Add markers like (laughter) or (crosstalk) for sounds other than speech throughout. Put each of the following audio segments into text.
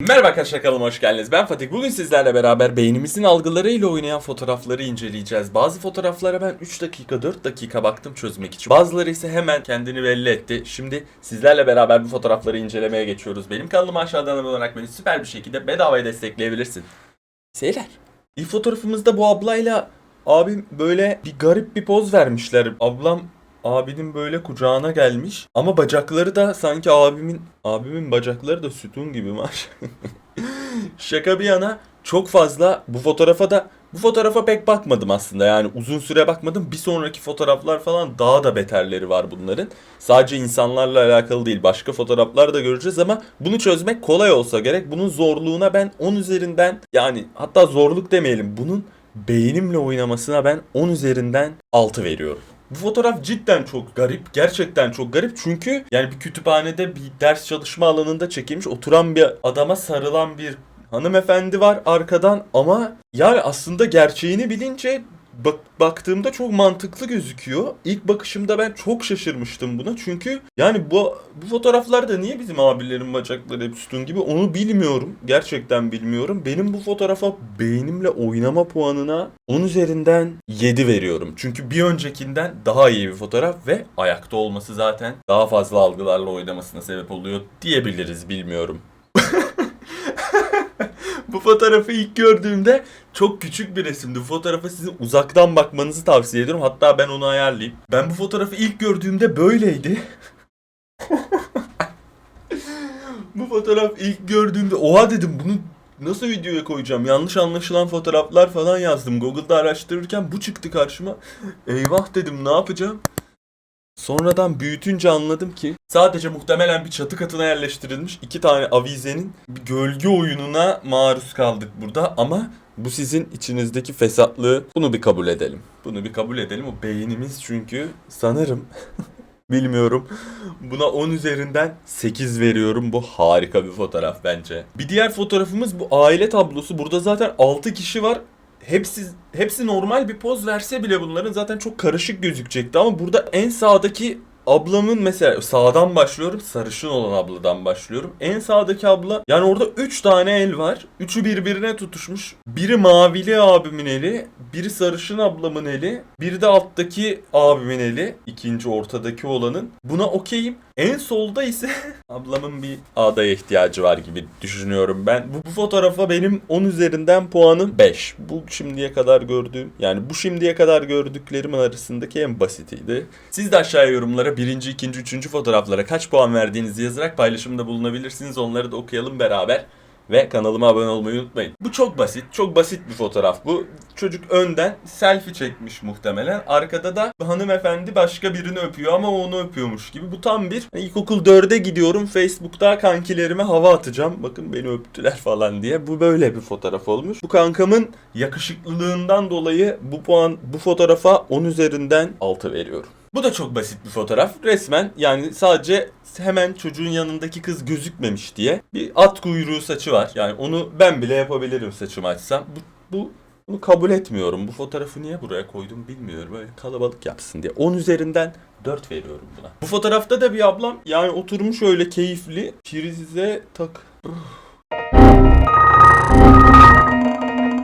Merhaba arkadaşlar kanalıma hoş geldiniz. Ben Fatih. Bugün sizlerle beraber beynimizin algılarıyla oynayan fotoğrafları inceleyeceğiz. Bazı fotoğraflara ben 3 dakika 4 dakika baktım çözmek için. Bazıları ise hemen kendini belli etti. Şimdi sizlerle beraber bu fotoğrafları incelemeye geçiyoruz. Benim kanalıma aşağıdan abone olarak beni süper bir şekilde bedavaya destekleyebilirsin. Seyler. İlk fotoğrafımızda bu ablayla abim böyle bir garip bir poz vermişler. Ablam abinin böyle kucağına gelmiş ama bacakları da sanki abimin abimin bacakları da sütun gibi maş. (laughs) Şaka bir yana çok fazla bu fotoğrafa da bu fotoğrafa pek bakmadım aslında yani uzun süre bakmadım. Bir sonraki fotoğraflar falan daha da beterleri var bunların. Sadece insanlarla alakalı değil başka fotoğraflar da göreceğiz ama bunu çözmek kolay olsa gerek. Bunun zorluğuna ben 10 üzerinden yani hatta zorluk demeyelim bunun beynimle oynamasına ben 10 üzerinden 6 veriyorum. Bu fotoğraf cidden çok garip. Gerçekten çok garip. Çünkü yani bir kütüphanede bir ders çalışma alanında çekilmiş oturan bir adama sarılan bir hanımefendi var arkadan ama yani aslında gerçeğini bilince bak baktığımda çok mantıklı gözüküyor. İlk bakışımda ben çok şaşırmıştım buna. Çünkü yani bu bu fotoğraflarda niye bizim abilerin bacakları hep sütun gibi onu bilmiyorum. Gerçekten bilmiyorum. Benim bu fotoğrafa beynimle oynama puanına 10 üzerinden 7 veriyorum. Çünkü bir öncekinden daha iyi bir fotoğraf ve ayakta olması zaten daha fazla algılarla oynamasına sebep oluyor diyebiliriz bilmiyorum. (laughs) Bu fotoğrafı ilk gördüğümde çok küçük bir resimdi. Bu fotoğrafa sizin uzaktan bakmanızı tavsiye ediyorum. Hatta ben onu ayarlayayım. Ben bu fotoğrafı ilk gördüğümde böyleydi. (laughs) bu fotoğraf ilk gördüğümde oha dedim bunu nasıl videoya koyacağım? Yanlış anlaşılan fotoğraflar falan yazdım. Google'da araştırırken bu çıktı karşıma. Eyvah dedim ne yapacağım? Sonradan büyütünce anladım ki sadece muhtemelen bir çatı katına yerleştirilmiş iki tane avizenin bir gölge oyununa maruz kaldık burada ama bu sizin içinizdeki fesatlığı bunu bir kabul edelim. Bunu bir kabul edelim. O beynimiz çünkü sanırım (laughs) bilmiyorum. Buna 10 üzerinden 8 veriyorum. Bu harika bir fotoğraf bence. Bir diğer fotoğrafımız bu aile tablosu. Burada zaten 6 kişi var hepsi hepsi normal bir poz verse bile bunların zaten çok karışık gözükecekti. Ama burada en sağdaki ablamın mesela sağdan başlıyorum sarışın olan abladan başlıyorum. En sağdaki abla yani orada 3 tane el var. Üçü birbirine tutuşmuş. Biri mavili abimin eli, biri sarışın ablamın eli, biri de alttaki abimin eli. ikinci ortadaki olanın. Buna okeyim. En solda ise (laughs) ablamın bir ağdaya ihtiyacı var gibi düşünüyorum ben. Bu, bu fotoğrafa benim 10 üzerinden puanım 5. Bu şimdiye kadar gördüğüm yani bu şimdiye kadar gördüklerimin arasındaki en basitiydi. Siz de aşağıya yorumlara birinci, ikinci, üçüncü fotoğraflara kaç puan verdiğinizi yazarak paylaşımda bulunabilirsiniz. Onları da okuyalım beraber. Ve kanalıma abone olmayı unutmayın. Bu çok basit. Çok basit bir fotoğraf bu. Çocuk önden selfie çekmiş muhtemelen. Arkada da hanımefendi başka birini öpüyor ama onu öpüyormuş gibi. Bu tam bir ilkokul 4'e gidiyorum. Facebook'ta kankilerime hava atacağım. Bakın beni öptüler falan diye. Bu böyle bir fotoğraf olmuş. Bu kankamın yakışıklılığından dolayı bu puan bu fotoğrafa 10 üzerinden 6 veriyorum. Bu da çok basit bir fotoğraf. Resmen yani sadece hemen çocuğun yanındaki kız gözükmemiş diye bir at kuyruğu saçı var. Yani onu ben bile yapabilirim saçımı açsam. Bu, bu bunu kabul etmiyorum. Bu fotoğrafı niye buraya koydum bilmiyorum. Böyle kalabalık yapsın diye. 10 üzerinden 4 veriyorum buna. Bu fotoğrafta da bir ablam yani oturmuş öyle keyifli prize tak.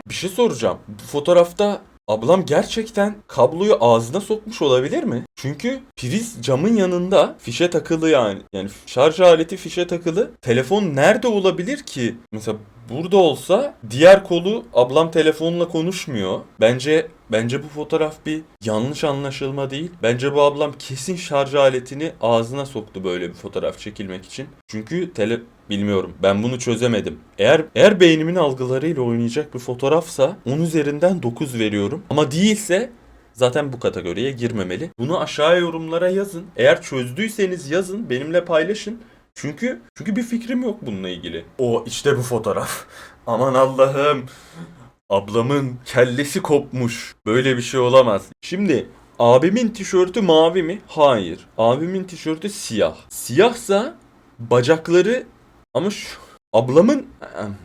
Bir şey soracağım. Bu fotoğrafta ablam gerçekten kabloyu ağzına sokmuş olabilir mi? Çünkü priz camın yanında fişe takılı yani. Yani şarj aleti fişe takılı. Telefon nerede olabilir ki? Mesela burada olsa diğer kolu ablam telefonla konuşmuyor. Bence bence bu fotoğraf bir yanlış anlaşılma değil. Bence bu ablam kesin şarj aletini ağzına soktu böyle bir fotoğraf çekilmek için. Çünkü tele bilmiyorum. Ben bunu çözemedim. Eğer eğer beynimin algılarıyla oynayacak bir fotoğrafsa 10 üzerinden 9 veriyorum. Ama değilse zaten bu kategoriye girmemeli. Bunu aşağıya yorumlara yazın. Eğer çözdüyseniz yazın, benimle paylaşın. Çünkü çünkü bir fikrim yok bununla ilgili. O işte bu fotoğraf. (laughs) Aman Allah'ım. Ablamın kellesi kopmuş. Böyle bir şey olamaz. Şimdi abimin tişörtü mavi mi? Hayır. Abimin tişörtü siyah. Siyahsa bacakları ama şu Ablamın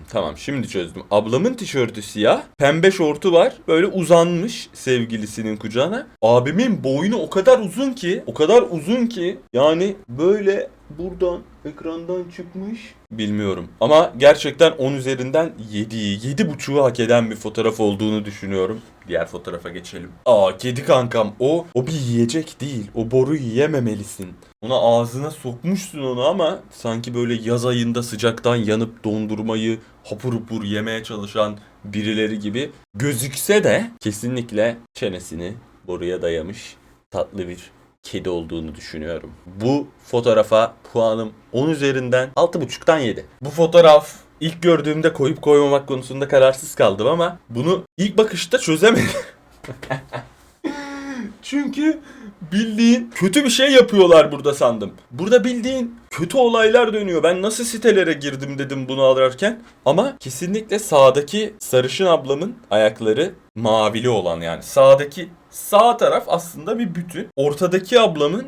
tamam şimdi çözdüm. Ablamın tişörtü siyah, pembe şortu var. Böyle uzanmış sevgilisinin kucağına. Abimin boynu o kadar uzun ki, o kadar uzun ki yani böyle buradan ekrandan çıkmış. Bilmiyorum. Ama gerçekten 10 üzerinden 7'yi, 7.5'u hak eden bir fotoğraf olduğunu düşünüyorum. Diğer fotoğrafa geçelim. Aa kedi kankam o o bir yiyecek değil. O boru yiyememelisin. Ona ağzına sokmuşsun onu ama sanki böyle yaz ayında sıcaktan yanıp dondurmayı hapur hapur yemeye çalışan birileri gibi gözükse de kesinlikle çenesini boruya dayamış tatlı bir kedi olduğunu düşünüyorum. Bu fotoğrafa puanım 10 üzerinden 6.5'tan 7. Bu fotoğraf ilk gördüğümde koyup koymamak konusunda kararsız kaldım ama bunu ilk bakışta çözemedim. (laughs) Çünkü bildiğin kötü bir şey yapıyorlar burada sandım. Burada bildiğin kötü olaylar dönüyor. Ben nasıl sitelere girdim dedim bunu alırken. Ama kesinlikle sağdaki sarışın ablamın ayakları mavili olan yani. Sağdaki sağ taraf aslında bir bütün. Ortadaki ablamın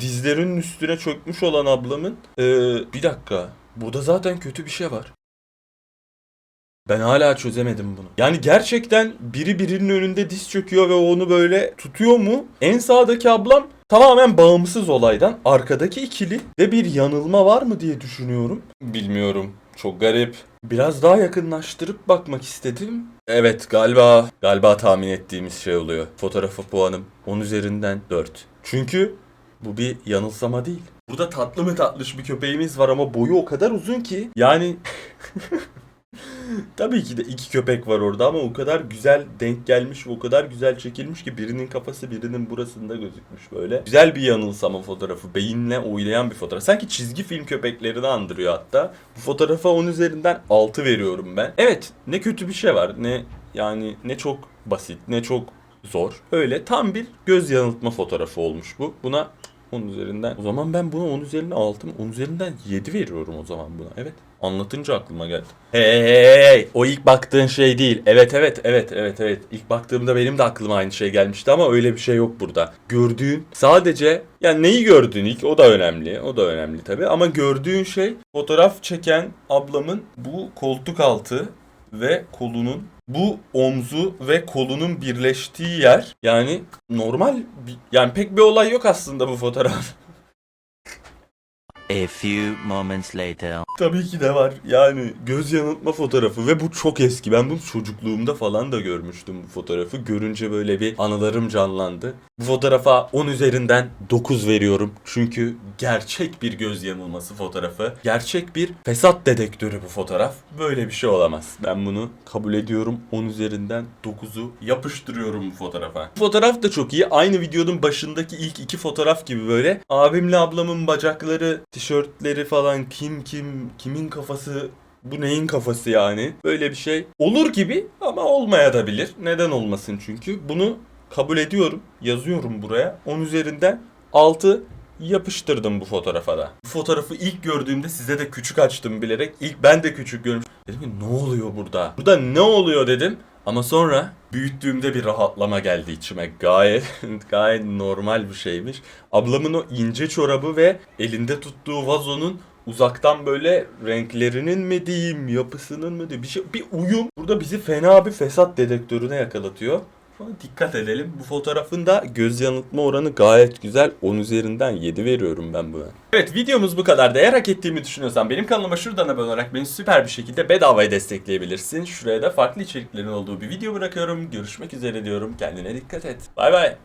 dizlerinin üstüne çökmüş olan ablamın ee, bir dakika. Burada zaten kötü bir şey var. Ben hala çözemedim bunu. Yani gerçekten biri birinin önünde diz çöküyor ve onu böyle tutuyor mu? En sağdaki ablam tamamen bağımsız olaydan. Arkadaki ikili ve bir yanılma var mı diye düşünüyorum. Bilmiyorum. Çok garip. Biraz daha yakınlaştırıp bakmak istedim. Evet galiba galiba tahmin ettiğimiz şey oluyor. Fotoğrafa puanım 10 üzerinden 4. Çünkü bu bir yanılsama değil. Burada tatlı mı tatlış bir köpeğimiz var ama boyu o kadar uzun ki yani (laughs) (laughs) Tabii ki de iki köpek var orada ama o kadar güzel denk gelmiş ve o kadar güzel çekilmiş ki birinin kafası birinin burasında gözükmüş böyle. Güzel bir yanılsama fotoğrafı. Beyinle oynayan bir fotoğraf. Sanki çizgi film köpeklerini andırıyor hatta. Bu fotoğrafa 10 üzerinden 6 veriyorum ben. Evet ne kötü bir şey var ne yani ne çok basit ne çok zor. Öyle tam bir göz yanıltma fotoğrafı olmuş bu. Buna 10 üzerinden. O zaman ben buna 10 üzerinden 6 mı? 10 üzerinden 7 veriyorum o zaman buna. Evet. Anlatınca aklıma geldi. Hey hey hey. O ilk baktığın şey değil. Evet evet evet evet evet. İlk baktığımda benim de aklıma aynı şey gelmişti ama öyle bir şey yok burada. Gördüğün sadece yani neyi gördüğün ilk o da önemli. O da önemli tabii ama gördüğün şey fotoğraf çeken ablamın bu koltuk altı ve kolunun bu omzu ve kolunun birleştiği yer yani normal yani pek bir olay yok aslında bu fotoğraf. A few moments later. Tabii ki de var. Yani göz yanıltma fotoğrafı ve bu çok eski. Ben bunu çocukluğumda falan da görmüştüm bu fotoğrafı. Görünce böyle bir anılarım canlandı. Bu fotoğrafa 10 üzerinden 9 veriyorum. Çünkü gerçek bir göz yanılması fotoğrafı. Gerçek bir fesat dedektörü bu fotoğraf. Böyle bir şey olamaz. Ben bunu kabul ediyorum. 10 üzerinden 9'u yapıştırıyorum bu fotoğrafa. Bu fotoğraf da çok iyi. Aynı videonun başındaki ilk iki fotoğraf gibi böyle. Abimle ablamın bacakları, tişörtleri falan kim kim kimin kafası bu neyin kafası yani? Böyle bir şey olur gibi ama olmayabilir. Neden olmasın çünkü? Bunu kabul ediyorum. Yazıyorum buraya. 10 üzerinden 6 yapıştırdım bu fotoğrafa da. Bu fotoğrafı ilk gördüğümde size de küçük açtım bilerek. İlk ben de küçük görmüş. Dedim ki ne oluyor burada? Burada ne oluyor dedim. Ama sonra büyüttüğümde bir rahatlama geldi içime. Gayet (laughs) gayet normal bir şeymiş. Ablamın o ince çorabı ve elinde tuttuğu vazonun uzaktan böyle renklerinin mi diyeyim, yapısının mı diyeyim bir şey bir uyum burada bizi fena bir fesat dedektörüne yakalatıyor. Dikkat edelim. Bu fotoğrafın da göz yanıltma oranı gayet güzel. 10 üzerinden 7 veriyorum ben buna. Evet videomuz bu kadar. Eğer hak ettiğimi düşünüyorsan benim kanalıma şuradan abone olarak beni süper bir şekilde bedavaya destekleyebilirsin. Şuraya da farklı içeriklerin olduğu bir video bırakıyorum. Görüşmek üzere diyorum. Kendine dikkat et. Bay bay.